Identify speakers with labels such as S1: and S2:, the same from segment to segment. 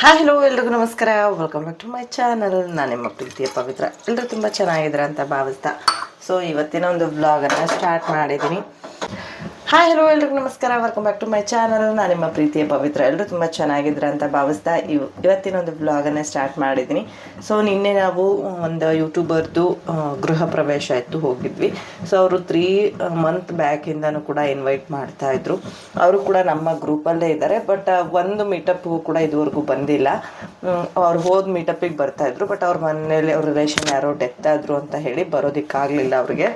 S1: Hi hello ಎಲ್ರಿಗೂ ನಮಸ್ಕಾರ. Welcome back to my channel ನಾನು ನಿಮ್ಮ ಪ್ರೀತಿಯ ಪವಿತ್ರ. ಎಲ್ಲರೂ ತುಂಬ ಚೆನ್ನಾಗಿದ್ದೀರ ಅಂತ ಭಾವಿಸ್ತಾ. ಸೊ ಇವತ್ತಿನ ಒಂದು ಬ್ಲಾಗನ್ನು ಸ್ಟಾರ್ಟ್ ಮಾಡಿದ್ದೀನಿ. ಹಾಯ್ ಹಲೋ ಎಲ್ರಿಗೂ ನಮಸ್ಕಾರ. Welcome back to my channel ನಾನು ನಿಮ್ಮ ಪ್ರೀತಿಯ ಪವಿತ್ರ. ಎಲ್ಲರೂ ತುಂಬ ಚೆನ್ನಾಗಿದ್ರ ಅಂತ ಭಾವಿಸ್ತಾ ಇವ್ ಇವತ್ತಿನ ಒಂದು ವ್ಲಾಗನ್ನು ಸ್ಟಾರ್ಟ್ ಮಾಡಿದ್ದೀನಿ. ಸೊ ನಿನ್ನೆ ನಾವು ಒಂದು ಯೂಟ್ಯೂಬರ್ದು ಗೃಹ ಪ್ರವೇಶ ಇತ್ತು, ಹೋಗಿದ್ವಿ. ಸೊ ಅವರು ತ್ರೀ ಮಂತ್ ಬ್ಯಾಕಿಂದನೂ ಕೂಡ ಇನ್ವೈಟ್ ಮಾಡ್ತಾ ಇದ್ರು. ಅವರು ಕೂಡ ನಮ್ಮ ಗ್ರೂಪಲ್ಲೇ ಇದ್ದಾರೆ ಬಟ್ ಒಂದು ಮೀಟಪ್ಗೂ ಕೂಡ ಇದುವರೆಗೂ ಬಂದಿಲ್ಲ. ಅವ್ರು ಹೋದ ಮೀಟಪ್ಪಿಗೆ ಬರ್ತಾ ಇದ್ರು. ಬಟ್ ಅವ್ರ ಮನೇಲಿ ಅವ್ರ ರಿಲೇಷನ್ ಯಾರೋ ಡೆತ್ ಆದರು ಅಂತ ಹೇಳಿ ಬರೋದಕ್ಕಾಗಲಿಲ್ಲ ಅವ್ರಿಗೆ.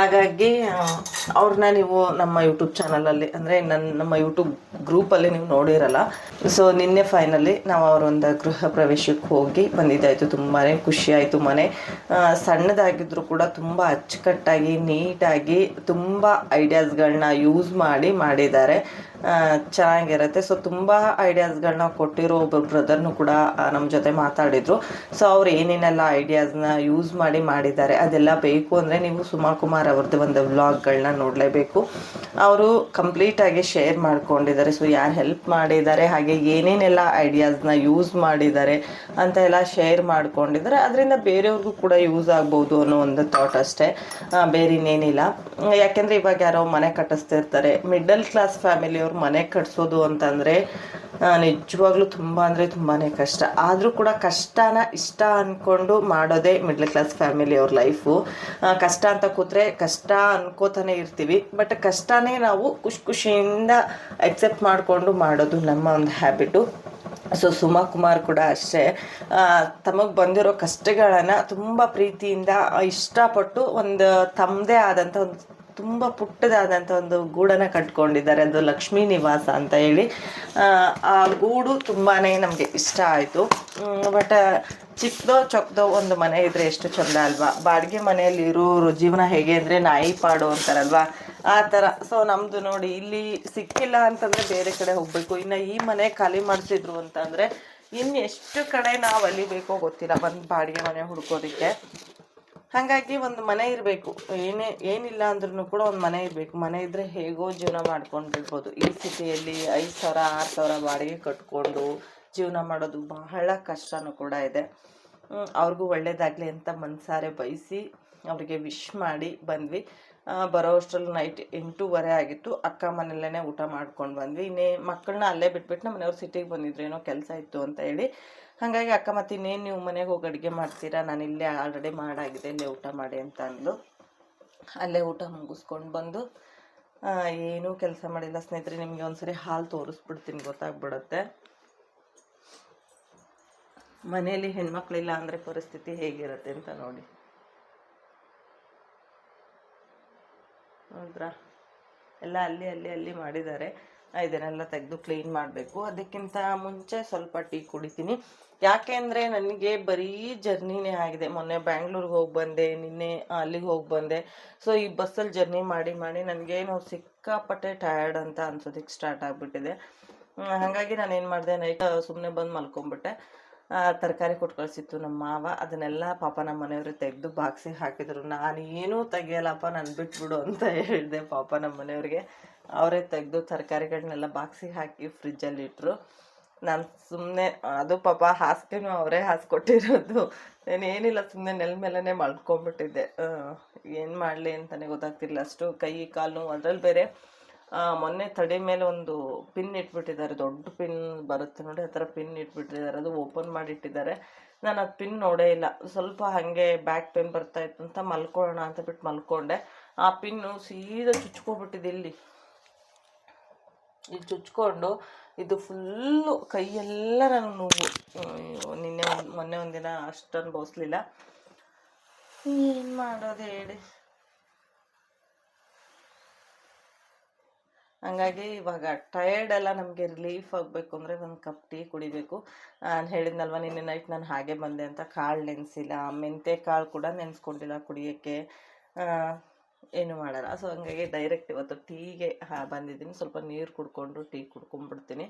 S1: ಹಾಗಾಗಿ ಅವ್ರನ್ನ ನೀವು ನಮ್ಮ ಯೂಟ್ಯೂಬ್ ಚಾನಲಲ್ಲಿ ಅಂದರೆ ನನ್ನ ನಮ್ಮ ಯೂಟ್ಯೂಬ್ ಗ್ರೂಪಲ್ಲಿ ನೀವು ನೋಡಿರಲ್ಲ. ಸೊ ನಿನ್ನೆ ಫೈನಲಿ ನಾವು ಅವರೊಂದು ಗೃಹ ಪ್ರವೇಶಕ್ಕೆ ಹೋಗಿ ಬಂದಿದ್ದಾಯಿತು. ತುಂಬಾ ಖುಷಿ ಆಯಿತು ಮನೆ. ಸಣ್ಣದಾಗಿದ್ದರೂ ಕೂಡ ತುಂಬ ಅಚ್ಚುಕಟ್ಟಾಗಿ ನೀಟಾಗಿ ತುಂಬ ಐಡಿಯಾಸ್ಗಳನ್ನ ಯೂಸ್ ಮಾಡಿ ಮಾಡಿದ್ದಾರೆ. ಚೆನ್ನಾಗಿರುತ್ತೆ. ಸೊ ತುಂಬ ಐಡಿಯಾಸ್ಗಳನ್ನ ಕೊಟ್ಟಿರೋ ಒಬ್ಬ ಬ್ರದರ್ನು ಕೂಡ ನಮ್ಮ ಜೊತೆ ಮಾತಾಡಿದ್ರು. ಸೊ ಅವ್ರು ಏನೇನೆಲ್ಲ ಐಡಿಯಾಸ್ನ ಯೂಸ್ ಮಾಡಿ ಮಾಡಿದ್ದಾರೆ, ಅದೆಲ್ಲ ಬೇಕು ಅಂದರೆ ನೀವು ಸುಮಾ ಕುಮಾರ್ ಅವ್ರದ್ದು ಒಂದು ವ್ಲಾಗ್ಗಳನ್ನ ನೋಡಲೇಬೇಕು. ಅವರು ಕಂಪ್ಲೀಟಾಗಿ ಶೇರ್ ಮಾಡ್ಕೊಂಡಿದ್ದಾರೆ. ಸೊ ಯಾರು ಹೆಲ್ಪ್ ಮಾಡಿದ್ದಾರೆ, ಹಾಗೆ ಏನೇನೆಲ್ಲ ಐಡಿಯಾಸ್ನ ಯೂಸ್ ಮಾಡಿದ್ದಾರೆ ಅಂತ ಎಲ್ಲ ಶೇರ್ ಮಾಡ್ಕೊಂಡಿದ್ದಾರೆ. ಅದರಿಂದ ಬೇರೆಯವ್ರಿಗೂ ಕೂಡ ಯೂಸ್ ಆಗ್ಬೋದು ಅನ್ನೋ ಒಂದು ಥಾಟ್ ಅಷ್ಟೇ. ಬೇರೆ ಇನ್ನೇನಿಲ್ಲ. ಯಾಕೆಂದರೆ ಇವಾಗ ಯಾರೋ ಮನೆ ಕಟ್ಟಿಸ್ತಿರ್ತಾರೆ. ಮಿಡಲ್ ಕ್ಲಾಸ್ ಫ್ಯಾಮಿಲಿಯವ್ರು ಮನೆ ಕಟ್ಸೋದು ಅಂತಂದರೆ ನಿಜವಾಗ್ಲೂ ತುಂಬ ಅಂದರೆ ತುಂಬಾ ಕಷ್ಟ. ಆದರೂ ಕೂಡ ಕಷ್ಟನ ಇಷ್ಟ ಅಂದ್ಕೊಂಡು ಮಾಡೋದೇ ಮಿಡ್ಲ್ ಕ್ಲಾಸ್ ಫ್ಯಾಮಿಲಿ ಅವ್ರ ಲೈಫು ಕಷ್ಟ ಅಂತ ಕೂತ್ರೆ ಕಷ್ಟ ಅನ್ಕೋತಾನೆ ಇರ್ತೀವಿ. ಬಟ್ ಕಷ್ಟನೇ ನಾವು ಖುಷಿ ಖುಷಿಯಿಂದ ಅಕ್ಸೆಪ್ಟ್ ಮಾಡಿಕೊಂಡು ಮಾಡೋದು ನಮ್ಮ ಒಂದು ಹ್ಯಾಬಿಟು ಸೊ ಸುಮಾ ಕುಮಾರ್ ಕೂಡ ಅಷ್ಟೇ. ತಮಗೆ ಬಂದಿರೋ ಕಷ್ಟಗಳನ್ನು ತುಂಬ ಪ್ರೀತಿಯಿಂದ ಇಷ್ಟಪಟ್ಟು ಒಂದು ತಮ್ಮದೇ ಆದಂಥ ಒಂದು ತುಂಬ ಪುಟ್ಟದಾದಂಥ ಒಂದು ಗೂಡನ್ನು ಕಟ್ಕೊಂಡಿದ್ದಾರೆ ಅದು ಲಕ್ಷ್ಮೀ ನಿವಾಸ ಅಂತ ಹೇಳಿ. ಆ, ಗೂಡು ತುಂಬಾ ನಮಗೆ ಇಷ್ಟ ಆಯಿತು. ಬಟ್ ಚಿಕ್ಕದೋ ಚೊಕ್ಕದೋ ಒಂದು ಮನೆ ಇದ್ರೆ ಎಷ್ಟು ಚಂದ ಅಲ್ವಾ? ಬಾಡಿಗೆ ಮನೆಯಲ್ಲಿ ಇರೋರು ಜೀವನ ಹೇಗೆ ಅಂದರೆ ನಾಯಿ ಪಾಡು ಅಂತಾರಲ್ವಾ? ಆ ಥರ. ಸೊ ನಮ್ಮದು ನೋಡಿ ಇಲ್ಲಿ ಸಿಕ್ಕಿಲ್ಲ ಅಂತಂದರೆ ಬೇರೆ ಕಡೆ ಹೋಗಬೇಕು. ಇನ್ನು ಈ ಮನೆ ಖಾಲಿ ಮಾಡಿಸಿದ್ರು ಅಂತಂದರೆ ಇನ್ನು ಎಷ್ಟು ಕಡೆ ನಾವು ಅಲಿಬೇಕೋ ಗೊತ್ತಿಲ್ಲ. ಬಂದು ಬಾಡಿಗೆ ಮನೆ ಹುಡ್ಕೋದಕ್ಕೆ. ಹಾಗಾಗಿ ಒಂದು ಮನೆ ಇರಬೇಕು. ಏನೇ, ಏನಿಲ್ಲ ಅಂದ್ರೂ ಕೂಡ ಒಂದು ಮನೆ ಇರಬೇಕು. ಮನೆ ಇದ್ದರೆ ಹೇಗೋ ಜೀವನ ಮಾಡ್ಕೊಂಡಿರ್ಬೋದು. ಈ ಸಿಟಿಯಲ್ಲಿ ಐದು ಸಾವಿರ, ಆರು ಸಾವಿರ ಬಾಡಿಗೆ ಕಟ್ಕೊಂಡು ಜೀವನ ಮಾಡೋದು ಬಹಳ ಕಷ್ಟನೂ ಕೂಡ ಇದೆ. ಅವ್ರಿಗೂ ಒಳ್ಳೇದಾಗಲಿ ಅಂತ ಮನಸಾರೆ ಬಯಸಿ ಅವರಿಗೆ ವಿಶ್ ಮಾಡಿ ಬಂದ್ವಿ. ಬರೋ ಅಷ್ಟ್ರಲ್ಲಿ ನೈಟ್ ಎಂಟೂವರೆ ಆಗಿತ್ತು. ಅಕ್ಕ ಮನೆಯಲ್ಲೇ ಊಟ ಮಾಡ್ಕೊಂಡು ಬಂದ್ವಿ. ಇನ್ನೇ ಮಕ್ಕಳನ್ನ ಅಲ್ಲೇ ಬಿಟ್ಬಿಟ್ಟು ನಮ್ಮ ಮನೆಯವ್ರು ಸಿಟಿಗೆ ಬಂದಿದ್ರು. ಏನೋ ಕೆಲಸ ಇತ್ತು ಅಂತ ಹೇಳಿ. ಹಾಗಾಗಿ ಅಕ್ಕ ಮತ್ತೆ ಇನ್ನೇನು ನೀವು ಮನೆಗೆ ಹೋಗಿ ಅಡುಗೆ ಮಾಡ್ತೀರಾ? ನಾನು ಇಲ್ಲೇ ಆಲ್ರೆಡಿ ಮಾಡಾಗಿದೆ. ಇಲ್ಲೇ ಊಟ ಮಾಡಿ ಅಂತ ಅಂದ್ಲು. ಅಲ್ಲೇ ಊಟ ಮುಗಿಸ್ಕೊಂಡು ಬಂದು ಏನೂ ಕೆಲಸ ಮಾಡಿಲ್ಲ. ಸ್ನೇಹಿತರೆ, ನಿಮಗೆ ಒಂದ್ಸರಿ ಹಾಲು ತೋರಿಸ್ಬಿಡ್ತೀನಿ. ಗೊತ್ತಾಗ್ಬಿಡುತ್ತೆ. ಮನೆಯಲ್ಲಿ ಹೆಣ್ಮಕ್ಳಿಲ್ಲ ಅಂದರೆ ಪರಿಸ್ಥಿತಿ ಹೇಗಿರುತ್ತೆ ಅಂತ ನೋಡಿ. ನೋಡಿದ್ರಾ? ಎಲ್ಲ ಅಲ್ಲಿ ಅಲ್ಲಿ ಅಲ್ಲಿ ಮಾಡಿದ್ದಾರೆ. ಇದನ್ನೆಲ್ಲ ತೆಗೆದು ಕ್ಲೀನ್ ಮಾಡಬೇಕು. ಅದಕ್ಕಿಂತ ಮುಂಚೆ ಸ್ವಲ್ಪ ಟೀ ಕುಡಿತೀನಿ. ಯಾಕೆ ಅಂದರೆ ನನಗೆ ಬರೀ ಜರ್ನಿನೇ ಆಗಿದೆ. ಮೊನ್ನೆ ಬ್ಯಾಂಗ್ಳೂರಿಗೆ ಹೋಗಿ ಬಂದೆ, ನಿನ್ನೆ ಅಲ್ಲಿಗೆ ಹೋಗಿ ಬಂದೆ. ಸೊ ಈ ಬಸ್ಸಲ್ಲಿ ಜರ್ನಿ ಮಾಡಿ ಮಾಡಿ ನನಗೇನು ಸಿಕ್ಕಾಪಟ್ಟೆ ಟಯರ್ಡ್ ಅಂತ ಅನ್ಸೋದಕ್ಕೆ ಸ್ಟಾರ್ಟ್ ಆಗಿಬಿಟ್ಟಿದೆ. ಹಾಗಾಗಿ ನಾನು ಏನು ಮಾಡಿದೆ, ನೈಟ್ ಸುಮ್ಮನೆ ಬಂದು ಮಲ್ಕೊಂಬಿಟ್ಟೆ. ತರಕಾರಿ ಕೊಟ್ಟು ಕಳಿಸಿತ್ತು ನಮ್ಮ ಮಾವ. ಅದನ್ನೆಲ್ಲ ಪಾಪ ನಮ್ಮ ಮನೆಯವರು ತೆಗೆದು ಬಾಕ್ಸಿಗೆ ಹಾಕಿದ್ರು. ನಾನು ಏನೂ ತೆಗಿಯಲ್ಲಪ್ಪ, ನಾನು ಬಿಟ್ಬಿಡು ಅಂತ ಹೇಳಿದೆ ಪಾಪ ನಮ್ಮ ಮನೆಯವ್ರಿಗೆ. ಅವರೇ ತೆಗೆದು ತರಕಾರಿಗಳನ್ನೆಲ್ಲ ಬಾಕ್ಸಿಗೆ ಹಾಕಿ ಫ್ರಿಜ್ಜಲ್ಲಿ ಇಟ್ಟರು ನಾನು ಸುಮ್ಮನೆ ಅದು ಪಾಪ ಹಾಸಿಗೆನೂ ಅವರೇ ಹಾಸ್ಕೊಟ್ಟಿರೋದು. ಏನಿಲ್ಲ ಸುಮ್ಮನೆ ನೆಲ ಮೇಲೇ ಮಲ್ಕೊಂಡ್ಬಿಟ್ಟಿದ್ದೆ ಏನು ಮಾಡಲಿ ಅಂತಲೇ ಗೊತ್ತಾಗ್ತಿಲ್ಲ ಅಷ್ಟು ಕೈ, ಕಾಲು ಅದ್ರಲ್ಲಿ ಬೇರೆ ಮೊನ್ನೆ ತಡೆ ಮೇಲೆ ಒಂದು ಪಿನ್ ಇಟ್ಬಿಟ್ಟಿದ್ದಾರೆ. ದೊಡ್ಡ ಪಿನ್ ಬರುತ್ತೆ ನೋಡಿ, ಆ ಥರ ಪಿನ್ ಇಟ್ಬಿಟ್ಟಿದ್ದಾರೆ. ಅದು ಓಪನ್ ಮಾಡಿಟ್ಟಿದ್ದಾರೆ. ನಾನು ಅದು ಪಿನ್ ನೋಡೇ ಇಲ್ಲ. ಸ್ವಲ್ಪ ಹಾಗೆ ಬ್ಯಾಕ್ ಪೇನ್ ಬರ್ತಾ ಇತ್ತು ಅಂತ ಮಲ್ಕೊಳ್ಳೋಣ ಅಂತ ಬಿಟ್ಟು ಮಲ್ಕೊಂಡೆ. ಆ ಪಿನ್ನು ಸೀದಾ ಚುಚ್ಕೊಬಿಟ್ಟಿದೆ ಇಲ್ಲಿ. ಇದು ಚುಚ್ಕೊಂಡು ಇದು ಫುಲ್ಲು ಕೈಯೆಲ್ಲ ನನಗೆ ನೋವು. ನಿನ್ನೆ ಮೊನ್ನೆ ಒಂದಿನ ಅಷ್ಟು ಅನುಭವಿಸ್ಲಿಲ್ಲ ಏನು ಮಾಡೋದು ಹೇಳಿ. ಹಂಗಾಗಿ ಇವಾಗ ಟಯರ್ಡ್ ಎಲ್ಲ ನಮಗೆ ರಿಲೀಫ್ ಆಗಬೇಕು ಅಂದರೆ ಒಂದು ಕಪ್ ಟೀ ಕುಡಿಬೇಕು. ನಾನು ಹೇಳಿದ್ನಲ್ವ, ನಿನ್ನೆ ನೈಟ್ ನಾನು ಹಾಗೆ ಬಂದೆ ಅಂತ. ಕಾಳು ನೆನೆಸಿಲ್ಲ. ಮೆಂತೆ ಕಾಳು ಕೂಡ ನೆನೆಸ್ಕೊಂಡಿಲ್ಲ ಕುಡಿಯೋಕ್ಕೆ. ಏನು ಮಾಡಲ್ಲ. ಸೊ ಹಂಗಾಗಿ ಡೈರೆಕ್ಟ್ ಇವತ್ತು ಟೀಗೆ ಬಂದಿದ್ದೀನಿ. ಸ್ವಲ್ಪ ನೀರು ಕುಡ್ಕೊಂಡು ಟೀ ಕುಡ್ಕೊಂಡ್ಬಿಡ್ತೀನಿ.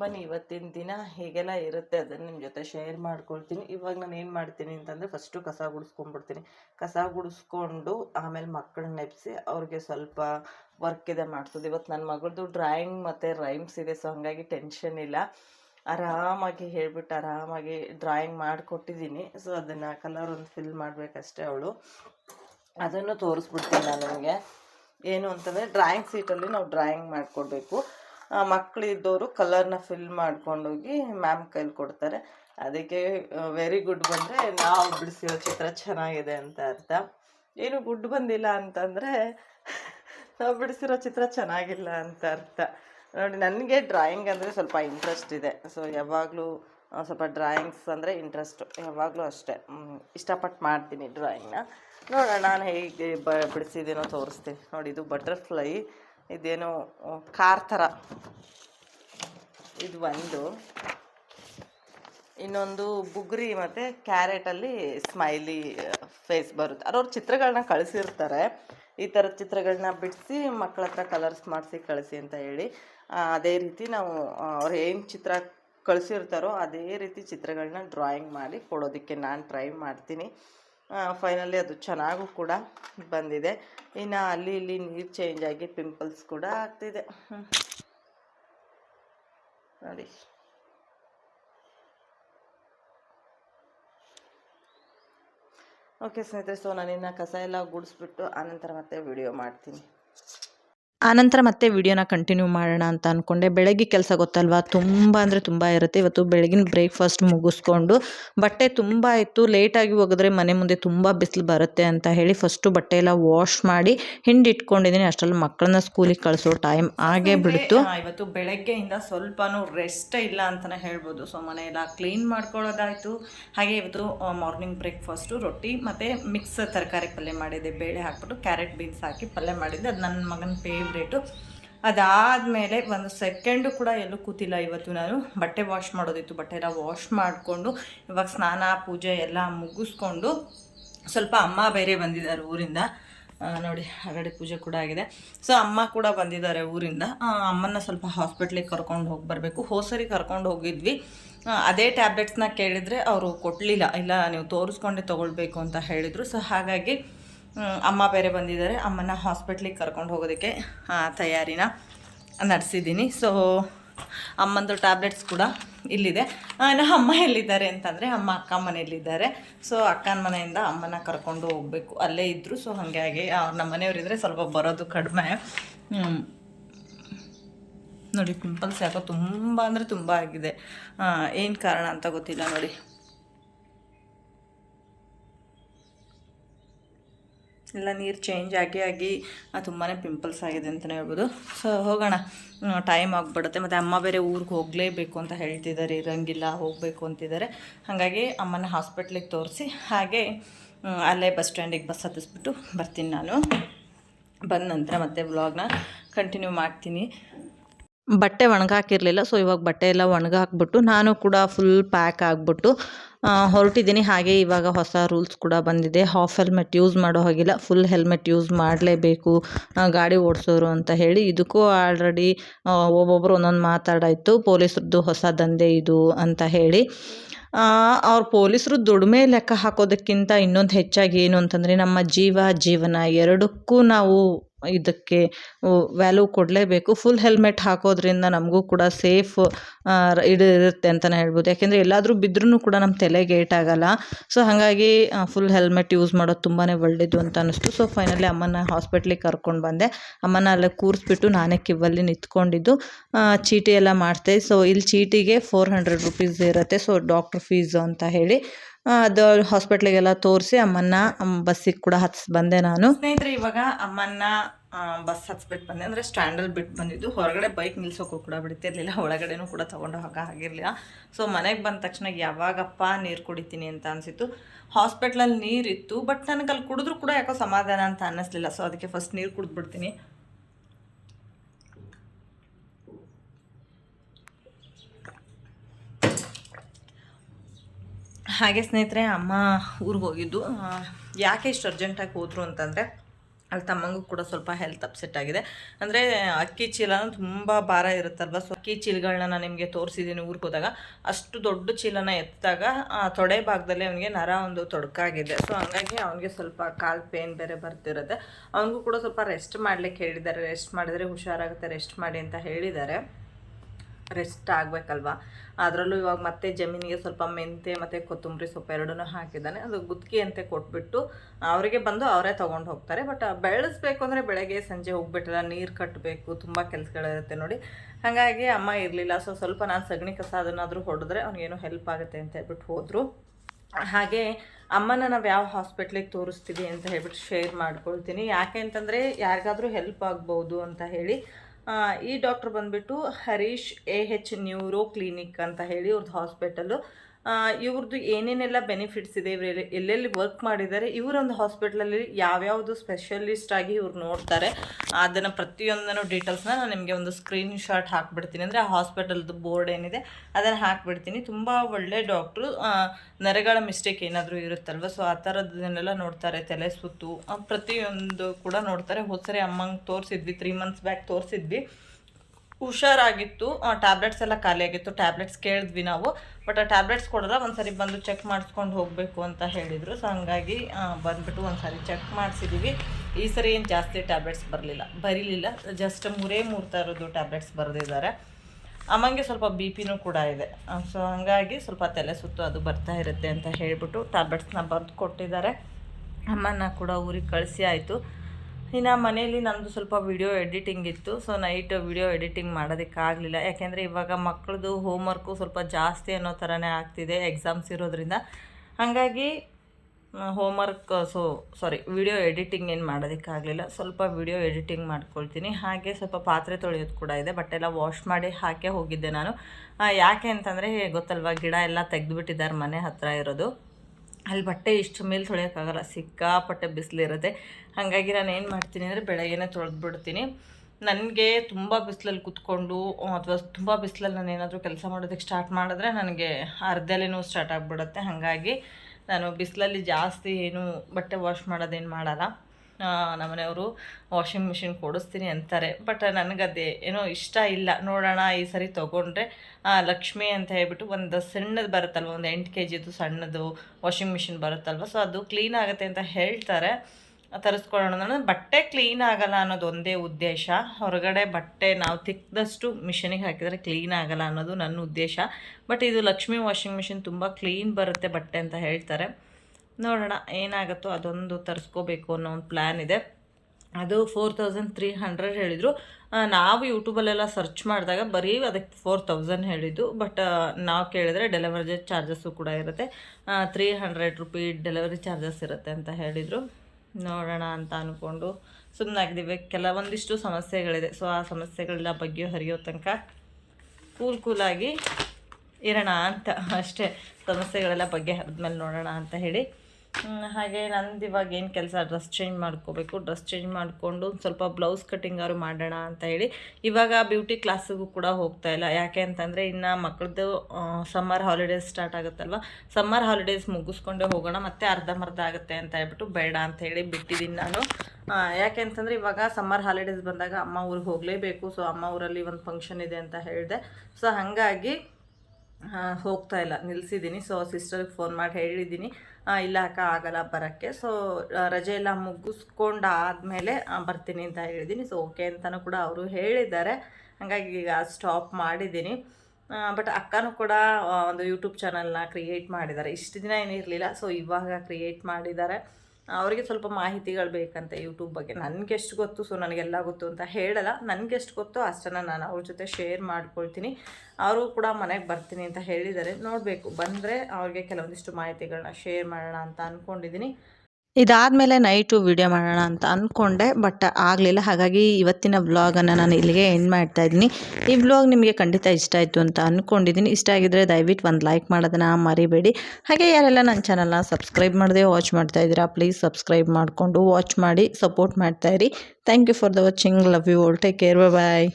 S1: ಬನ್ನಿ, ಇವತ್ತಿನ ದಿನ ಹೀಗೆಲ್ಲ ಇರುತ್ತೆ ಅದನ್ನು ನಿಮ್ಮ ಜೊತೆ ಶೇರ್ ಮಾಡ್ಕೊಳ್ತೀನಿ. ಇವಾಗ ನಾನು ಏನು ಮಾಡ್ತೀನಿ ಅಂತಂದರೆ ಫಸ್ಟು ಕಸ ಗುಡಿಸ್ಕೊಂಡ್ಬಿಡ್ತೀನಿ. ಕಸ ಗುಡಿಸ್ಕೊಂಡು ಆಮೇಲೆ ಮಕ್ಕಳನ್ನ ನೆಪ್ಸಿ ಅವ್ರಿಗೆ ಸ್ವಲ್ಪ ವರ್ಕ್ ಇದೆ ಮಾಡಿಸೋದು. ಇವತ್ತು ನನ್ನ ಮಗಳದು ಡ್ರಾಯಿಂಗ್ ಮತ್ತು ರೈಮ್ಸ್ ಇದೆ ಸೊ ಹಾಗಾಗಿ ಟೆನ್ಷನ್ ಇಲ್ಲ. ಆರಾಮಾಗಿ ಹೇಳ್ಬಿಟ್ಟು ಆರಾಮಾಗಿ ಡ್ರಾಯಿಂಗ್ ಮಾಡಿಕೊಟ್ಟಿದ್ದೀನಿ. ಸೊ ಅದನ್ನು ಕಲರ್ ಒಂದು ಫಿಲ್ ಮಾಡಬೇಕಷ್ಟೇ ಅವಳು. ಅದನ್ನು ತೋರಿಸ್ಬಿಡ್ತೀನಿ ನಾನು ನಿಮಗೆ. ಏನು ಅಂತಂದರೆ ಡ್ರಾಯಿಂಗ್ ಸೀಟಲ್ಲಿ ನಾವು ಡ್ರಾಯಿಂಗ್ ಮಾಡಿಕೊಡ್ಬೇಕು. ಮಕ್ಕಳಿದ್ದವರು ಕಲರ್ನ ಫಿಲ್ ಮಾಡ್ಕೊಂಡೋಗಿ ಮ್ಯಾಮ್ ಕೈಲಿ ಕೊಡ್ತಾರೆ. ಅದಕ್ಕೆ ವೆರಿ ಗುಡ್ ಬಂದರೆ ನಾವು ಬಿಡಿಸಿರೋ ಚಿತ್ರ ಚೆನ್ನಾಗಿದೆ ಅಂತ ಅರ್ಥ. ಏನು ಗುಡ್ ಬಂದಿಲ್ಲ ಅಂತಂದರೆ ನಾವು ಬಿಡಿಸಿರೋ ಚಿತ್ರ ಚೆನ್ನಾಗಿಲ್ಲ ಅಂತ ಅರ್ಥ. ನೋಡಿ, ನನಗೆ ಡ್ರಾಯಿಂಗ್ ಅಂದರೆ ಸ್ವಲ್ಪ ಇಂಟ್ರೆಸ್ಟ್ ಇದೆ. ಸೊ ಯಾವಾಗಲೂ ಸ್ವಲ್ಪ ಡ್ರಾಯಿಂಗ್ಸ್ ಅಂದರೆ ಇಂಟ್ರೆಸ್ಟು ಯಾವಾಗಲೂ ಅಷ್ಟೇ. ಇಷ್ಟಪಟ್ಟು ಮಾಡ್ತೀನಿ ಡ್ರಾಯಿಂಗ್ನ ನೋಡೋಣ, ನಾನು ಹೇಗೆ ಬ, ಬಿಡಿಸಿದ್ದೀನೋ ತೋರಿಸ್ತೀನಿ. ನೋಡಿ, ಇದು ಬಟರ್ಫ್ಲೈ ಇದೇನೋ ಕಾರ್ ಥರ. ಇದು ಒಂದು. ಇನ್ನೊಂದು ಬುಗ್ರಿ ಮತ್ತು ಕ್ಯಾರೆಟಲ್ಲಿ ಸ್ಮೈಲಿ ಫೇಸ್ ಬರುತ್ತೆ. ಅವ್ರವ್ರ ಚಿತ್ರಗಳನ್ನ ಕಳಿಸಿರ್ತಾರೆ. ಈ ಥರದ ಚಿತ್ರಗಳನ್ನ ಬಿಡಿಸಿ ಮಕ್ಕಳ ಹತ್ರ ಕಲರ್ಸ್ ಮಾಡಿಸಿ ಕಳಿಸಿ ಅಂತ ಹೇಳಿ. ಅದೇ ರೀತಿ ನಾವು ಅವ್ರು ಏನು ಚಿತ್ರ ಕಳಿಸಿರ್ತಾರೋ ಅದೇ ರೀತಿ ಚಿತ್ರಗಳನ್ನ ಡ್ರಾಯಿಂಗ್ ಮಾಡಿ ಕೊಡೋದಕ್ಕೆ ನಾನು ಟ್ರೈ ಮಾಡ್ತೀನಿ. ಫೈನಲಿ ಅದು ಚೆನ್ನಾಗೂ ಕೂಡ ಬಂದಿದೆ. ಇನ್ನು ಅಲ್ಲಿ ಇಲ್ಲಿ ನೀರು ಚೇಂಜ್ ಆಗಿ ಪಿಂಪಲ್ಸ್ ಕೂಡ ಆಗ್ತಿದೆ. ನೋಡಿ. ಓಕೆ ಸ್ನೇಹಿತರೆ ಸೊ ನಾನಿನ್ನು ಕಸ ಎಲ್ಲ ಗುಡಿಸ್ಬಿಟ್ಟು ಆನಂತರ ಮತ್ತೆ ವಿಡಿಯೋ ಮಾಡ್ತೀನಿ.
S2: ಆನಂತರ ಮತ್ತೆ ವಿಡಿಯೋನ ಕಂಟಿನ್ಯೂ ಮಾಡೋಣ ಅಂತ ಅಂದ್ಕೊಂಡೆ ಬೆಳಗ್ಗೆ ಕೆಲಸ ಗೊತ್ತಲ್ವಾ? ತುಂಬ ಅಂದರೆ ತುಂಬ ಇರುತ್ತೆ. ಇವತ್ತು ಬೆಳಗಿನ ಬ್ರೇಕ್ಫಾಸ್ಟ್ ಮುಗಿಸ್ಕೊಂಡು ಬಟ್ಟೆ ತುಂಬ ಇತ್ತು ಲೇಟಾಗಿ ಹೋಗಿದ್ರೆ ಮನೆ ಮುಂದೆ ತುಂಬ ಬಿಸಿಲು ಬರುತ್ತೆ ಅಂತ ಹೇಳಿ ಫಸ್ಟು ಬಟ್ಟೆ ಎಲ್ಲ ವಾಶ್ ಮಾಡಿ ಹಿಂಡಿಟ್ಕೊಂಡಿದ್ದೀನಿ ಅಷ್ಟರಲ್ಲಿ ಮಕ್ಕಳನ್ನ ಸ್ಕೂಲಿಗೆ ಕಳಿಸೋ ಟೈಮ್ ಆಗೇ ಬಿಡ್ತು.
S1: ಇವತ್ತು ಬೆಳಗ್ಗೆಯಿಂದ ಸ್ವಲ್ಪನೂ ರೆಸ್ಟ್ ಇಲ್ಲ ಅಂತಲೇ ಹೇಳ್ಬೋದು. ಸೊ ಮನೆಯೆಲ್ಲ ಕ್ಲೀನ್ ಮಾಡ್ಕೊಳ್ಳೋದಾಯಿತು. ಹಾಗೆ ಇವತ್ತು ಮಾರ್ನಿಂಗ್ ಬ್ರೇಕ್ಫಾಸ್ಟು ರೊಟ್ಟಿ ಮತ್ತು ಮಿಕ್ಸ್ ತರಕಾರಿ ಪಲ್ಯ ಮಾಡಿದೆ ಬೇಳೆ ಹಾಕ್ಬಿಟ್ಟು ಕ್ಯಾರೆಟ್ ಬೀನ್ಸ್ ಹಾಕಿ ಪಲ್ಯ ಮಾಡಿದ್ದೆ. ಅದು ನನ್ನ ಮಗನ ಫೇವ್ರೇಟು ಅದಾದಮೇಲೆ ಒಂದು ಸೆಕೆಂಡು ಕೂಡ ಎಲ್ಲೂ ಕೂತಿಲ್ಲ ಇವತ್ತು ನಾನು. ಬಟ್ಟೆ ವಾಶ್ ಮಾಡೋದಿತ್ತು. ಬಟ್ಟೆ ಎಲ್ಲ ವಾಶ್ ಮಾಡಿಕೊಂಡು ಇವಾಗ ಸ್ನಾನ, ಪೂಜೆ ಎಲ್ಲ ಮುಗಿಸ್ಕೊಂಡು ಸ್ವಲ್ಪ ಅಮ್ಮ ಬೇರೆ ಬಂದಿದ್ದಾರೆ ಊರಿಂದ. ನೋಡಿ, ಆಲ್ರೆಡಿ ಪೂಜೆ ಕೂಡ ಆಗಿದೆ. ಸೊ ಅಮ್ಮ ಕೂಡ ಬಂದಿದ್ದಾರೆ ಊರಿಂದ. ಅಮ್ಮನ ಸ್ವಲ್ಪ ಹಾಸ್ಪಿಟ್ಲಿಗೆ ಕರ್ಕೊಂಡು ಹೋಗಿ ಬರಬೇಕು. ಹೋಸರಿ ಕರ್ಕೊಂಡು ಹೋಗಿದ್ವಿ. ಅದೇ ಟ್ಯಾಬ್ಲೆಟ್ಸ್ನ ಕೇಳಿದರೆ ಅವರು ಕೊಡಲಿಲ್ಲ. ಇಲ್ಲ, ನೀವು ತೋರಿಸ್ಕೊಂಡೆ ತೊಗೊಳ್ಬೇಕು ಅಂತ ಹೇಳಿದರು. ಸೊ ಹಾಗಾಗಿ ಅಮ್ಮ ಬೇರೆ ಬಂದಿದ್ದಾರೆ. ಅಮ್ಮನ ಹಾಸ್ಪಿಟ್ಲಿಗೆ ಕರ್ಕೊಂಡು ಹೋಗೋದಕ್ಕೆ ತಯಾರಿನ ನಡೆಸಿದ್ದೀನಿ. ಸೊ ಅಮ್ಮಂದು ಟ್ಯಾಬ್ಲೆಟ್ಸ್ ಕೂಡ ಇಲ್ಲಿದೆ. ನಮ್ಮ ಅಮ್ಮ ಎಲ್ಲಿದ್ದಾರೆ ಅಂತಂದರೆ, ಅಮ್ಮ ಅಕ್ಕ ಮನೆಯಲ್ಲಿದ್ದಾರೆ. ಸೊ ಅಕ್ಕನ ಮನೆಯಿಂದ ಅಮ್ಮನ ಕರ್ಕೊಂಡು ಹೋಗಬೇಕು. ಅಲ್ಲೇ ಇದ್ದರು ಸೊ ಹಾಗಾಗಿ ಅವ್ರು ನಮ್ಮ ಮನೆಯವರಿದ್ದರೆ ಸ್ವಲ್ಪ ಬರೋದು ಕಡಿಮೆ. ನೋಡಿ ಪಿಂಪಲ್ಸ್ ಯಾಕೋ ತುಂಬ ಅಂದರೆ ತುಂಬ ಆಗಿದೆ. ಏನು ಕಾರಣ ಅಂತ ಗೊತ್ತಿಲ್ಲ ನೋಡಿ. ಎಲ್ಲ ನೀರು ಚೇಂಜ್ ಆಗಿ ಆಗಿ ತುಂಬಾ ಪಿಂಪಲ್ಸ್ ಆಗಿದೆ ಅಂತಲೇ ಹೇಳ್ಬೋದು. ಸೊ ಹೋಗೋಣ. ಟೈಮ್ ಆಗಿಬಿಡುತ್ತೆ. ಮತ್ತು ಅಮ್ಮ ಬೇರೆ ಊರಿಗೆ ಹೋಗಲೇಬೇಕು ಅಂತ ಹೇಳ್ತಿದ್ದಾರೆ. ಇರಂಗಿಲ್ಲ, ಹೋಗಬೇಕು ಅಂತಿದ್ದಾರೆ. ಹಾಗಾಗಿ ಅಮ್ಮನ ಹಾಸ್ಪಿಟ್ಲಿಗೆ ತೋರಿಸಿ, ಹಾಗೆ ಅಲ್ಲೇ ಬಸ್ ಸ್ಟ್ಯಾಂಡಿಗೆ ಬಸ್ ಹತ್ತಿಸ್ಬಿಟ್ಟು ಬರ್ತೀನಿ ನಾನು. ಬಂದ ನಂತರ ಮತ್ತೆ ವ್ಲಾಗ್ನ ಕಂಟಿನ್ಯೂ ಮಾಡ್ತೀನಿ.
S2: ಬಟ್ಟೆ ಒಣಗಾಕಿರಲಿಲ್ಲ. ಸೊ ಇವಾಗ ಬಟ್ಟೆ ಎಲ್ಲ ಒಣಗಾಕ್ಬಿಟ್ಟು ನಾನು ಕೂಡ ಫುಲ್ ಪ್ಯಾಕ್ ಆಗಿಬಿಟ್ಟು ಹೊರಟಿದ್ದೀನಿ. ಹಾಗೆ ಇವಾಗ ಹೊಸ ರೂಲ್ಸ್ ಕೂಡ ಬಂದಿದೆ. ಹಾಫ್ ಹೆಲ್ಮೆಟ್ ಯೂಸ್ ಮಾಡೋ ಹಾಗಿಲ್ಲ. ಫುಲ್ ಹೆಲ್ಮೆಟ್ ಯೂಸ್ ಮಾಡಲೇಬೇಕು ಗಾಡಿ ಓಡಿಸೋರು ಅಂತ ಹೇಳಿ. ಇದಕ್ಕೂ ಆಲ್ರೆಡಿ ಒಬ್ಬೊಬ್ಬರು ಒಂದೊಂದು ಮಾತಾಡಾಯಿತು. ಪೊಲೀಸ್ರದ್ದು ಹೊಸ ದಂಧೆ ಇದು ಅಂತ ಹೇಳಿ. ಅವ್ರ ಪೊಲೀಸರು ದುಡಿಮೆ ಲೆಕ್ಕ ಹಾಕೋದಕ್ಕಿಂತ ಇನ್ನೊಂದು ಹೆಚ್ಚಾಗಿ ಏನು ಅಂತಂದರೆ, ನಮ್ಮ ಜೀವ, ಜೀವನ ಎರಡಕ್ಕೂ ನಾವು ಇದಕ್ಕೆ ವ್ಯಾಲ್ಯೂ ಕೊಡಲೇಬೇಕು. ಫುಲ್ ಹೆಲ್ಮೆಟ್ ಹಾಕೋದ್ರಿಂದ ನಮಗೂ ಕೂಡ ಸೇಫ್ ಇರುತ್ತೆ ಅಂತಲೇ ಹೇಳ್ಬೋದು. ಯಾಕೆಂದರೆ ಎಲ್ಲಾದರೂ ಬಿದ್ದರೂ ಕೂಡ ನಮ್ಮ ತಲೆಗೆ ಏಟಾಗಲ್ಲ ಸೊ ಹಾಗಾಗಿ ಫುಲ್ ಹೆಲ್ಮೆಟ್ ಯೂಸ್ ಮಾಡೋದು ತುಂಬಾ ಒಳ್ಳೆಯದು ಅಂತ ಅನ್ನಿಸ್ತು. ಸೊ ಫೈನಲಿ ಅಮ್ಮನ ಹಾಸ್ಪಿಟ್ಲಿಗೆ ಕರ್ಕೊಂಡು ಬಂದೆ. ಅಮ್ಮನ ಅಲ್ಲೇ ಕೂರಿಸ್ಬಿಟ್ಟು ನಾನೇ ಕಿವಲ್ಲಿ ನಿಂತ್ಕೊಂಡಿದ್ದು. ಚೀಟಿ ಎಲ್ಲ ಮಾಡ್ತೆ. ಸೊ ಇಲ್ಲಿ ಚೀಟಿಗೆ ಫೋರ್ ಹಂಡ್ರೆಡ್ ರುಪೀಸ್ ಇರುತ್ತೆ. ಸೊ ಡಾಕ್ಟ್ರ್ ಫೀಸು ಅಂತ ಹೇಳಿ. ಅದು ಹಾಸ್ಪಿಟ್ಲಿಗೆಲ್ಲ ತೋರಿಸಿ ಅಮ್ಮನ್ನ ಬಸ್ಸಿಗೆ ಕೂಡ ಹತ್ಸಿ ಬಂದೆ ನಾನು.
S1: ಸ್ನೇಹಿತರೆ, ಇವಾಗ ಅಮ್ಮನ್ನ ಬಸ್ ಹತ್ಸ್ಬಿಟ್ಟು ಬಂದೆ. ಅಂದರೆ ಸ್ಟ್ಯಾಂಡಲ್ಲಿ ಬಿಟ್ಟು ಬಂದಿದ್ದು. ಹೊರಗಡೆ ಬೈಕ್ ನಿಲ್ಸೋಕ್ಕೂ ಕೂಡ ಬಿಡ್ತಿರ್ಲಿಲ್ಲ. ಒಳಗಡೆನೂ ಕೂಡ ತೊಗೊಂಡು ಹೋಗ ಆಗಿರಲಿಲ್ಲ. ಸೊ ಮನೆಗೆ ಬಂದ ತಕ್ಷಣ ಯಾವಾಗಪ್ಪ ನೀರು ಕುಡಿತೀನಿ ಅಂತ ಅನಿಸಿತ್ತು. ಹಾಸ್ಪಿಟ್ಲಲ್ಲಿ ನೀರಿತ್ತು ಬಟ್ ನನಗೆ ಅಲ್ಲಿ ಕುಡಿದ್ರೂ ಕೂಡ ಯಾಕೋ ಸಮಾಧಾನ ಅಂತ ಅನ್ನಿಸ್ಲಿಲ್ಲ. ಸೊ ಅದಕ್ಕೆ ಫಸ್ಟ್ ನೀರು ಕುಡಿದ್ಬಿಡ್ತೀನಿ. ಹಾಗೆ ಸ್ನೇಹಿತರೆ ಅಮ್ಮ ಊರಿಗೆ ಹೋಗಿದ್ದು. ಯಾಕೆ ಇಷ್ಟು ಅರ್ಜೆಂಟಾಗಿ ಹೋದರು ಅಂತಂದರೆ ಅಲ್ಲಿ ತಮ್ಮಂಗೂ ಕೂಡ ಸ್ವಲ್ಪ ಹೆಲ್ತ್ ಅಪ್ಸೆಟ್ ಆಗಿದೆ. ಅಂದರೆ ಅಕ್ಕಿ ಚೀಲನೂ ತುಂಬ ಭಾರ ಇರುತ್ತಲ್ವ? ಸೊ ಅಕ್ಕಿ ಚೀಲಗಳನ್ನ ನಾನು ನಿಮಗೆ ತೋರಿಸಿದ್ದೀನಿ ಊರಿಗೆ ಹೋದಾಗ. ಅಷ್ಟು ದೊಡ್ಡ ಚೀಲನ ಎತ್ತಿದಾಗ ಆ, ತೊಡೆ ಭಾಗದಲ್ಲಿ ಅವನಿಗೆ ನರ ಒಂದು ತೊಡಕಾಗಿದೆ. ಸೊ ಹಂಗಾಗಿ ಅವನಿಗೆ ಸ್ವಲ್ಪ ಕಾಲು ಪೇನ್ ಬೇರೆ ಬರ್ತಿರುತ್ತೆ. ಅವನಿಗೂ ಕೂಡ ಸ್ವಲ್ಪ ರೆಸ್ಟ್ ಮಾಡ್ಲಿಕ್ಕೆ ಹೇಳಿದ್ದಾರೆ. ರೆಸ್ಟ್ ಮಾಡಿದರೆ ಹುಷಾರಾಗುತ್ತೆ ರೆಸ್ಟ್ ಮಾಡಿ ಅಂತ ಹೇಳಿದ್ದಾರೆ.
S2: ರೆಸ್ಟ್ ಆಗಬೇಕಲ್ವಾ? ಅದರಲ್ಲೂ ಇವಾಗ ಮತ್ತೆ ಜಮೀನಿಗೆ ಸ್ವಲ್ಪ ಮೆಂತೆ ಮತ್ತು ಕೊತ್ತಂಬರಿ ಸೊಪ್ಪು ಎರಡನ್ನೂ ಹಾಕಿದ್ದಾನೆ. ಅದು ಗುತ್ತಿಗೆ ಅಂತೆ ಕೊಟ್ಬಿಟ್ಟು ಅವರಿಗೆ ಬಂದು ಅವರೇ ತೊಗೊಂಡು ಹೋಗ್ತಾರೆ. ಬಟ್ ಬೆಳೆಸ್ಬೇಕು ಅಂದರೆ ಬೆಳಗ್ಗೆ, ಸಂಜೆ ಹೋಗ್ಬಿಟ್ಟಿಲ್ಲ ನೀರು ಕಟ್ಟಬೇಕು ತುಂಬ ಕೆಲಸಗಳಿರುತ್ತೆ ನೋಡಿ. ಹಾಗಾಗಿ ಅಮ್ಮ ಇರಲಿಲ್ಲ. ಸೊ ಸ್ವಲ್ಪ ನಾನು ಸಗಣಿ ಕಸ ಅದನ್ನಾದರೂ ಹೊಡೆದ್ರೆ ಅವನಿಗೇನು ಹೆಲ್ಪ್ ಆಗುತ್ತೆ ಅಂತ ಹೇಳ್ಬಿಟ್ಟು ಹೋದರು. ಹಾಗೆ ಅಮ್ಮನ ನಾವು ಯಾವ ಹಾಸ್ಪಿಟ್ಲಿಗೆ ತೋರಿಸ್ತೀವಿ ಅಂತ ಹೇಳ್ಬಿಟ್ಟು ಶೇರ್ ಮಾಡ್ಕೊಳ್ತೀನಿ. ಯಾಕೆ ಅಂತಂದರೆ ಯಾರಿಗಾದರೂ ಹೆಲ್ಪ್ ಆಗ್ಬೋದು ಅಂತ ಹೇಳಿ ಈ ಡಾಕ್ಟ್ರ್ ಬಂದುಬಿಟ್ಟು Harish A H neuro clinic ಅಂತ ಹೇಳಿ ಅವ್ರದ್ದು ಹಾಸ್ಪಿಟಲು ಇವ್ರದ್ದು ಏನೇನೆಲ್ಲ ಬೆನಿಫಿಟ್ಸ್ ಇದೆ, ಇವರು ಎಲ್ಲಿ, ಎಲ್ಲೆಲ್ಲಿ ವರ್ಕ್ ಮಾಡಿದ್ದಾರೆ ಇವರೊಂದು ಹಾಸ್ಪಿಟ್ಲಲ್ಲಿ ಯಾವ್ಯಾವುದು ಸ್ಪೆಷಲಿಸ್ಟ್ ಆಗಿ ಇವ್ರು ನೋಡ್ತಾರೆ, ಅದನ್ನು ಪ್ರತಿಯೊಂದನ್ನು ಡೀಟೇಲ್ಸ್ನ ನಾನು ನಿಮಗೆ ಒಂದು ಸ್ಕ್ರೀನ್ ಶಾಟ್ ಹಾಕ್ಬಿಡ್ತೀನಿ. ಅಂದರೆ ಆ ಹಾಸ್ಪಿಟಲ್ದು ಬೋರ್ಡ್ ಏನಿದೆ, ಅದನ್ನು ಹಾಕ್ಬಿಡ್ತೀನಿ. ತುಂಬ ಒಳ್ಳೆ ಡಾಕ್ಟ್ರು ನರಗಳ ಮಿಸ್ಟೇಕ್ ಏನಾದರೂ ಇರುತ್ತಲ್ವ? ಸೊ ಆ ಥರದ್ದನ್ನೆಲ್ಲ ನೋಡ್ತಾರೆ, ತಲೆ ಸುತ್ತು ಪ್ರತಿಯೊಂದು ಕೂಡ ನೋಡ್ತಾರೆ. ಹೋದ್ಸರಿ ಅಮ್ಮಂಗೆ ತೋರಿಸಿದ್ವಿ ತ್ರೀ ಮಂತ್ಸ್ ಬ್ಯಾಕ್ ತೋರಿಸಿದ್ವಿ. ಹುಷಾರಾಗಿತ್ತು. ಟ್ಯಾಬ್ಲೆಟ್ಸ್ ಎಲ್ಲ ಖಾಲಿಯಾಗಿತ್ತು. ಟ್ಯಾಬ್ಲೆಟ್ಸ್ ಕೇಳಿದ್ವಿ ನಾವು. ಬಟ್ ಆ ಟ್ಯಾಬ್ಲೆಟ್ಸ್ ಕೊಡಲ್ಲ, ಒಂದ್ಸರಿ ಬಂದು ಚೆಕ್ ಮಾಡಿಸ್ಕೊಂಡು ಹೋಗಬೇಕು ಅಂತ ಹೇಳಿದರು. ಸೊ ಹಂಗಾಗಿ ಬಂದುಬಿಟ್ಟು ಬಂದ್ಬಿಟ್ಟು ಒಂದ್ಸರಿ ಚೆಕ್ ಮಾಡಿಸಿದ್ದೀವಿ ಈ ಸರಿ ಏನು ಜಾಸ್ತಿ ಟ್ಯಾಬ್ಲೆಟ್ಸ್ ಬರಲಿಲ್ಲ. ಬರೀಲಿಲ್ಲ. ಜಸ್ಟ್ ಮೂರೇ ಮೂರು ಥರದ್ದು ಟ್ಯಾಬ್ಲೆಟ್ಸ್ ಬರೆದಿದ್ದಾರೆ. ಅಮ್ಮಂಗೆ ಸ್ವಲ್ಪ ಬಿ ಪಿನೂ ಕೂಡ ಇದೆ. ಸೊ ಹಂಗಾಗಿ ಸ್ವಲ್ಪ ತಲೆ ಸುತ್ತು ಅದು ಬರ್ತಾ ಇರುತ್ತೆ ಅಂತ ಹೇಳಿಬಿಟ್ಟು ಟ್ಯಾಬ್ಲೆಟ್ಸ್ನ ಬರೆದು ಕೊಟ್ಟಿದ್ದಾರೆ. ಅಮ್ಮನ ಕೂಡ ಊರಿಗೆ ಕಳಿಸಿ ಆಯಿತು. ಇನ್ನು ಮನೆಯಲ್ಲಿ ನಮ್ಮದು ಸ್ವಲ್ಪ ವಿಡಿಯೋ ಎಡಿಟಿಂಗ್ ಇತ್ತು. ಸೊ ನೈಟ್ ವಿಡಿಯೋ ಎಡಿಟಿಂಗ್ ಮಾಡೋದಕ್ಕಾಗಲಿಲ್ಲ. ಯಾಕೆಂದರೆ ಇವಾಗ ಮಕ್ಕಳದು ಹೋಮ್ವರ್ಕು ಸ್ವಲ್ಪ ಜಾಸ್ತಿ ಅನ್ನೋ ಥರನೇ ಆಗ್ತಿದೆ ಎಕ್ಸಾಮ್ಸ್ ಇರೋದ್ರಿಂದ. ಹಾಗಾಗಿ homework so sorry video editing ಏನು ಮಾಡೋದಕ್ಕಾಗಲಿಲ್ಲ. ಸ್ವಲ್ಪ ವಿಡಿಯೋ ಎಡಿಟಿಂಗ್ ಮಾಡ್ಕೊಳ್ತೀನಿ. ಹಾಗೆ ಸ್ವಲ್ಪ ಪಾತ್ರೆ ತೊಳೆಯೋದು ಕೂಡ ಇದೆ ಬಟ್ ಎಲ್ಲ ವಾಶ್ ಮಾಡಿ ಹಾಕೇ ಹೋಗಿದ್ದೆ ನಾನು. ಯಾಕೆ ಅಂತಂದರೆ, ಗೊತ್ತಲ್ವಾ, ಗಿಡ ಎಲ್ಲ ತೆಗೆದುಬಿಟ್ಟಿದ್ದಾರೆ ಮನೆ ಹತ್ತಿರ ಇರೋದು. ಅಲ್ಲಿ ಬಟ್ಟೆ ಇಷ್ಟು ಮೇಲೆ ತೊಳೆಯೋಕ್ಕಾಗಲ್ಲ, ಸಿಕ್ಕಾಪಟ್ಟೆ ಬಿಸಿಲಿರುತ್ತೆ ಹಾಗಾಗಿ ನಾನು ಏನು ಮಾಡ್ತೀನಿ ಅಂದರೆ ಬೆಳಗ್ಗೆನೇ ತೊಳೆದು ಬಿಡ್ತೀನಿ ನನಗೆ ತುಂಬ ಬಿಸಿಲಲ್ಲಿ ಕುತ್ಕೊಂಡು, ಅಥವಾ ತುಂಬ ಬಿಸಿಲಲ್ಲಿ ನಾನು ಏನಾದರೂ ಕೆಲಸ ಮಾಡೋದಕ್ಕೆ ಸ್ಟಾರ್ಟ್ ಮಾಡಿದ್ರೆ ನನಗೆ ಅರ್ಧಲೇನೂ ಸ್ಟಾರ್ಟ್ ಆಗಿಬಿಡುತ್ತೆ. ಹಾಗಾಗಿ ನಾನು ಬಿಸಿಲಲ್ಲಿ ಜಾಸ್ತಿ ಏನು ಬಟ್ಟೆ ವಾಶ್ ಮಾಡೋದೇನು ಮಾಡಲ್ಲ. ನಮ್ಮನೆಯವರು ವಾಷಿಂಗ್ ಮಿಷಿನ್ ಕೊಡಿಸ್ತೀನಿ ಅಂತಾರೆ. ಬಟ್ ನನಗದೇ ಏನೋ ಇಷ್ಟ ಇಲ್ಲ. ನೋಡೋಣ, ಈ ಸರಿ ತೊಗೊಂಡ್ರೆ ಲಕ್ಷ್ಮಿ ಅಂತ ಹೇಳ್ಬಿಟ್ಟು ಒಂದು ಸಣ್ಣದು ಬರುತ್ತಲ್ವ, ಒಂದು ಎಂಟು ಕೆ ಜಿದು ಸಣ್ಣದು ವಾಷಿಂಗ್ ಮಿಷಿನ್ ಬರುತ್ತಲ್ವ ಸೊ ಅದು ಕ್ಲೀನ್ ಆಗುತ್ತೆ ಅಂತ ಹೇಳ್ತಾರೆ. ತರಿಸ್ಕೊಳ್ಳೋಣ ಬಟ್ಟೆ ಕ್ಲೀನ್ ಆಗಲ್ಲ ಅನ್ನೋದು ಒಂದೇ ಉದ್ದೇಶ. ಹೊರಗಡೆ ಬಟ್ಟೆ ನಾವು ತಿಕ್ಕದಷ್ಟು ಮಿಷಿನಿಗೆ ಹಾಕಿದರೆ ಕ್ಲೀನ್ ಆಗಲ್ಲ ಅನ್ನೋದು ನನ್ನ ಉದ್ದೇಶ. ಬಟ್ ಇದು ಲಕ್ಷ್ಮಿ ವಾಷಿಂಗ್ ಮಿಷಿನ್ ತುಂಬ ಕ್ಲೀನ್ ಬರುತ್ತೆ ಬಟ್ಟೆ ಅಂತ ಹೇಳ್ತಾರೆ. ನೋಡೋಣ ಏನಾಗುತ್ತೋ ಅದೊಂದು ತರಿಸ್ಕೋಬೇಕು ಅನ್ನೋ ಒಂದು ಪ್ಲ್ಯಾನ್ ಇದೆ. ಅದು ಫೋರ್ ತೌಸಂಡ್ ತ್ರೀ ಹಂಡ್ರೆಡ್ ಹೇಳಿದರು. ನಾವು ಯೂಟ್ಯೂಬಲ್ಲೆಲ್ಲ ಸರ್ಚ್ ಮಾಡಿದಾಗ ಬರೀ ಅದಕ್ಕೆ ಫೋರ್ ತೌಸಂಡ್ ಹೇಳಿದ್ದು. ಬಟ್ ನಾವು ಕೇಳಿದರೆ ಡೆಲಿವರಿ ಚಾರ್ಜಸ್ಸು ಕೂಡ ಇರುತ್ತೆ. Three hundred rupee delivery charges ಇರುತ್ತೆ ಅಂತ ಹೇಳಿದರು. ನೋಡೋಣ ಅಂತ ಅಂದ್ಕೊಂಡು ಸುಮ್ಮನಾಗಿದ್ದೀವಿ ಕೆಲವೊಂದಿಷ್ಟು ಸಮಸ್ಯೆಗಳಿದೆ. ಸೊ ಆ ಸಮಸ್ಯೆಗಳೆಲ್ಲ ಬಗ್ಗೆ ಹರಿಯೋ ತನಕ ಕೂಲ್ ಕೂಲಾಗಿ ಇರೋಣ ಅಂತ. ಅಷ್ಟೇ. ಸಮಸ್ಯೆಗಳೆಲ್ಲ ಬಗ್ಗೆ ಹರಿದ್ಮೇಲೆ ನೋಡೋಣ ಅಂತ ಹೇಳಿ. ಹಾಗೆ ನಂದು ಇವಾಗ ಏನು ಕೆಲಸ ಡ್ರೆಸ್ ಚೇಂಜ್ ಮಾಡ್ಕೋಬೇಕು. ಡ್ರೆಸ್ ಚೇಂಜ್ ಮಾಡಿಕೊಂಡು ಸ್ವಲ್ಪ ಬ್ಲೌಸ್ ಕಟಿಂಗ್ ಕಟ್ಟಿಂಗಾರು ಮಾಡೋಣ ಅಂತ ಹೇಳಿ. ಇವಾಗ ಬ್ಯೂಟಿ ಕ್ಲಾಸಿಗೂ ಕೂಡ ಹೋಗ್ತಾ ಇಲ್ಲ. ಯಾಕೆ ಅಂತಂದರೆ ಇನ್ನು ಮಕ್ಕಳದ್ದು ಸಮ್ಮರ್ ಹಾಲಿಡೇಸ್ ಸ್ಟಾರ್ಟ್ ಆಗುತ್ತಲ್ವ? ಸಮ್ಮರ್ ಹಾಲಿಡೇಸ್ ಮುಗಿಸ್ಕೊಂಡೇ ಹೋಗೋಣ, ಮತ್ತೆ ಅರ್ಧಂಬರ್ಧ ಆಗುತ್ತೆ ಅಂತ ಹೇಳ್ಬಿಟ್ಟು ಬೇಡ ಅಂತ ಹೇಳಿ ಬಿಟ್ಟಿದ್ದೀನಿ ನಾನು. ಯಾಕೆ ಅಂತಂದರೆ ಇವಾಗ ಸಮ್ಮರ್ ಹಾಲಿಡೇಸ್ ಬಂದಾಗ ಅಮ್ಮ ಊರಿಗೆ ಹೋಗಲೇಬೇಕು. ಸೊ ಅಮ್ಮ ಊರಲ್ಲಿ ಒಂದು ಫಂಕ್ಷನ್ ಇದೆ ಅಂತ ಹೇಳಿದೆ. ಸೊ ಹಾಗಾಗಿ ಹೋಗ್ತಾ ಇಲ್ಲ. ನಿಲ್ಲಿಸಿದ್ದೀನಿ ಸೊ ಸಿಸ್ಟರ್ಗೆ ಫೋನ್ ಮಾಡಿ ಹೇಳಿದ್ದೀನಿ. ಇಲ್ಲ ಅಕ್ಕ, ಆಗಲ್ಲ ಬರೋಕ್ಕೆ. ಸೊ ರಜೆ ಎಲ್ಲ ಮುಗಿಸ್ಕೊಂಡಾದ್ಮೇಲೆ ಬರ್ತೀನಿ ಅಂತ ಹೇಳಿದ್ದೀನಿ. ಸೊ ಓಕೆ ಅಂತಲೂ ಕೂಡ ಅವರು ಹೇಳಿದ್ದಾರೆ. ಹಾಗಾಗಿ ಈಗ ಸ್ಟಾಪ್ ಮಾಡಿದ್ದೀನಿ. ಬಟ್ ಅಕ್ಕನೂ ಕೂಡ ಒಂದು ಯೂಟ್ಯೂಬ್ ಚಾನಲ್ನ ಕ್ರಿಯೇಟ್ ಮಾಡಿದ್ದಾರೆ. ಇಷ್ಟು ದಿನ ಏನಿರಲಿಲ್ಲ. ಸೊ ಇವಾಗ ಕ್ರಿಯೇಟ್ ಮಾಡಿದ್ದಾರೆ. ಅವರಿಗೆ ಸ್ವಲ್ಪ ಮಾಹಿತಿಗಳು ಬೇಕಂತೆ ಯೂಟ್ಯೂಬ್ ಬಗ್ಗೆ. ನನಗೆಷ್ಟು ಗೊತ್ತು ಸೊ ನನಗೆಲ್ಲ ಗೊತ್ತು ಅಂತ ಹೇಳಲ್ಲ. ನನಗೆ ಎಷ್ಟು ಗೊತ್ತೋ ಅಷ್ಟನ್ನು ನಾನು ಅವ್ರ ಜೊತೆ ಶೇರ್ ಮಾಡ್ಕೊಳ್ತೀನಿ. ಅವರು ಕೂಡ ಮನೆಗೆ ಬರ್ತೀನಿ ಅಂತ ಹೇಳಿದ್ದಾರೆ. ನೋಡಬೇಕು. ಬಂದರೆ ಅವ್ರಿಗೆ ಕೆಲವೊಂದಿಷ್ಟು ಮಾಹಿತಿಗಳನ್ನ ಶೇರ್ ಮಾಡೋಣ ಅಂತ ಅಂದ್ಕೊಂಡಿದ್ದೀನಿ
S3: ಇದಾದಮೇಲೆ ನೈಟು ವಿಡಿಯೋ ಮಾಡೋಣ ಅಂತ ಅಂದ್ಕೊಂಡೆ ಬಟ್ ಆಗಲಿಲ್ಲ. ಹಾಗಾಗಿ ಇವತ್ತಿನ ವ್ಲಾಗನ್ನು ನಾನು ಇಲ್ಲಿಗೆ ಎಂಡ್ ಮಾಡ್ತಾ ಇದ್ದೀನಿ. ಈ ವ್ಲಾಗ್ ನಿಮಗೆ ಖಂಡಿತ ಇಷ್ಟ ಆಯಿತು ಅಂತ ಅಂದ್ಕೊಂಡಿದ್ದೀನಿ ಇಷ್ಟ ಆಗಿದ್ದರೆ ದಯವಿಟ್ಟು ಒಂದು ಲೈಕ್ ಮಾಡೋದನ್ನ ಮರಿಬೇಡಿ. ಹಾಗೆ ಯಾರೆಲ್ಲ ನನ್ನ ಚಾನಲ್ನ ಸಬ್ಸ್ಕ್ರೈಬ್ ಮಾಡದೆ ವಾಚ್ ಮಾಡ್ತಾ ಇದ್ದೀರಾ ಪ್ಲೀಸ್ ಸಬ್ಸ್ಕ್ರೈಬ್ ಮಾಡಿಕೊಂಡು ವಾಚ್ ಮಾಡಿ support ಮಾಡ್ತಾಯಿರಿ thank you for the watching love you all take care bye